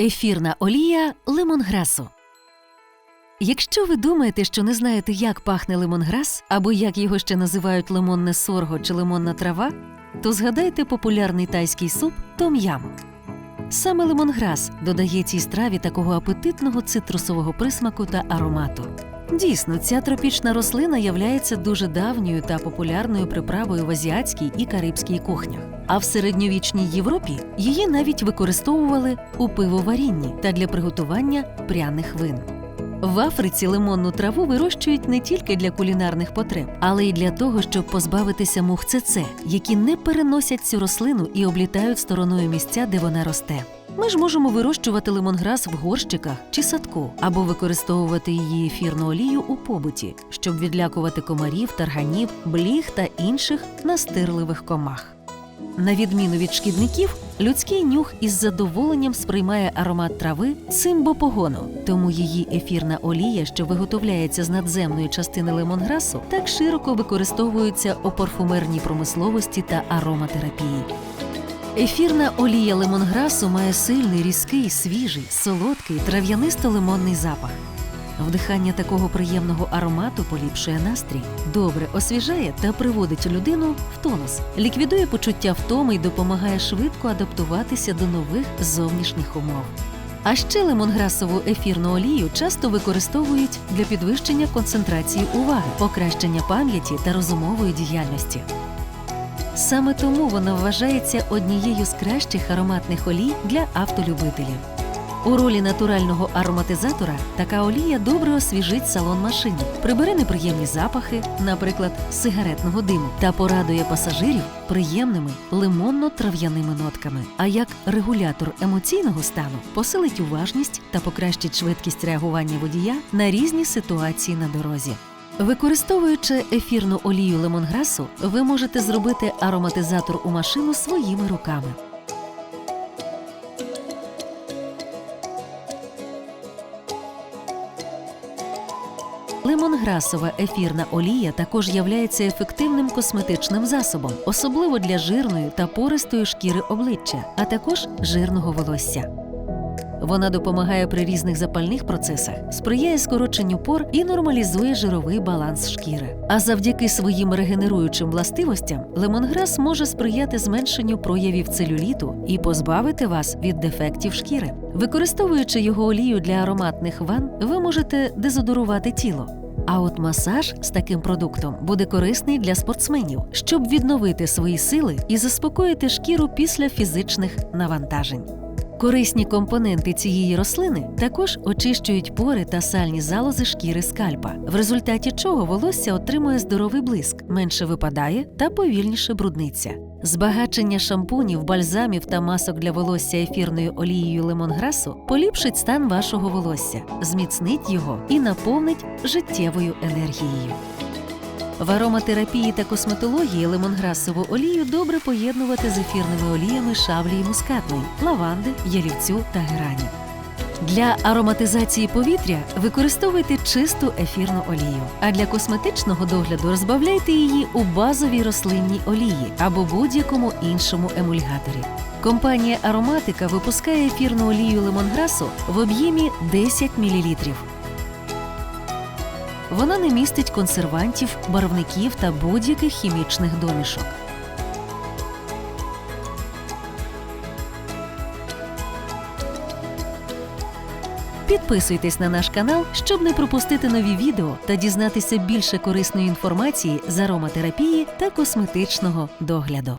Ефірна олія лимонграсу. Якщо ви думаєте, що не знаєте, як пахне лимонграс, або як його ще називають лимонне сорго чи лимонна трава, то згадайте популярний тайський суп том-ям. Саме лимонграс додає цій страві такого апетитного цитрусового присмаку та аромату. Дійсно, ця тропічна рослина являється дуже давньою та популярною приправою в азіатській і карибській кухнях. А в середньовічній Європі її навіть використовували у пивоварінні та для приготування пряних вин. В Африці лимонну траву вирощують не тільки для кулінарних потреб, але й для того, щоб позбавитися мух ЦЦ, які не переносять цю рослину і облітають стороною місця, де вона росте. Ми ж можемо вирощувати лимонграс в горщиках чи садку, або використовувати її ефірну олію у побуті, щоб відлякувати комарів, тарганів, бліг та інших настирливих комах. На відміну від шкідників, людський нюх із задоволенням сприймає аромат трави цимбопогону, тому її ефірна олія, що виготовляється з надземної частини лимонграсу, так широко використовується у парфумерній промисловості та ароматерапії. Ефірна олія лимонграсу має сильний, різкий, свіжий, солодкий, трав'янисто-лимонний запах. Вдихання такого приємного аромату поліпшує настрій, добре освіжає та приводить людину в тонус, ліквідує почуття втоми й допомагає швидко адаптуватися до нових зовнішніх умов. А ще лимонграсову ефірну олію часто використовують для підвищення концентрації уваги, покращення пам'яті та розумової діяльності. Саме тому вона вважається однією з кращих ароматних олій для автолюбителів. У ролі натурального ароматизатора така олія добре освіжить салон машини, прибере неприємні запахи, наприклад, сигаретного диму, та порадує пасажирів приємними лимонно-трав'яними нотками. А як регулятор емоційного стану посилить уважність та покращить швидкість реагування водія на різні ситуації на дорозі. Використовуючи ефірну олію лемонграсу, ви можете зробити ароматизатор у машину своїми руками. Лимонграсова ефірна олія також являється ефективним косметичним засобом, особливо для жирної та пористої шкіри обличчя, а також жирного волосся. Вона допомагає при різних запальних процесах, сприяє скороченню пор і нормалізує жировий баланс шкіри. А завдяки своїм регенеруючим властивостям лемонграс може сприяти зменшенню проявів целюліту і позбавити вас від дефектів шкіри. Використовуючи його олію для ароматних ванн, ви можете дезодорувати тіло. А от масаж з таким продуктом буде корисний для спортсменів, щоб відновити свої сили і заспокоїти шкіру після фізичних навантажень. Корисні компоненти цієї рослини також очищують пори та сальні залози шкіри скальпа, в результаті чого волосся отримує здоровий блиск, менше випадає та повільніше брудниться. Збагачення шампунів, бальзамів та масок для волосся ефірною олією лемонграсу поліпшить стан вашого волосся, зміцнить його і наповнить життєвою енергією. В ароматерапії та косметології лемонграсову олію добре поєднувати з ефірними оліями шавлії мускатної, лаванди, ялівцю та герані. Для ароматизації повітря використовуйте чисту ефірну олію, а для косметичного догляду розбавляйте її у базовій рослинній олії або будь-якому іншому емульгаторі. Компанія Ароматика випускає ефірну олію лемонграсу в об'ємі 10 мл. Вона не містить консервантів, барвників та будь-яких хімічних домішок. Підписуйтесь на наш канал, щоб не пропустити нові відео та дізнатися більше корисної інформації з ароматерапії та косметичного догляду.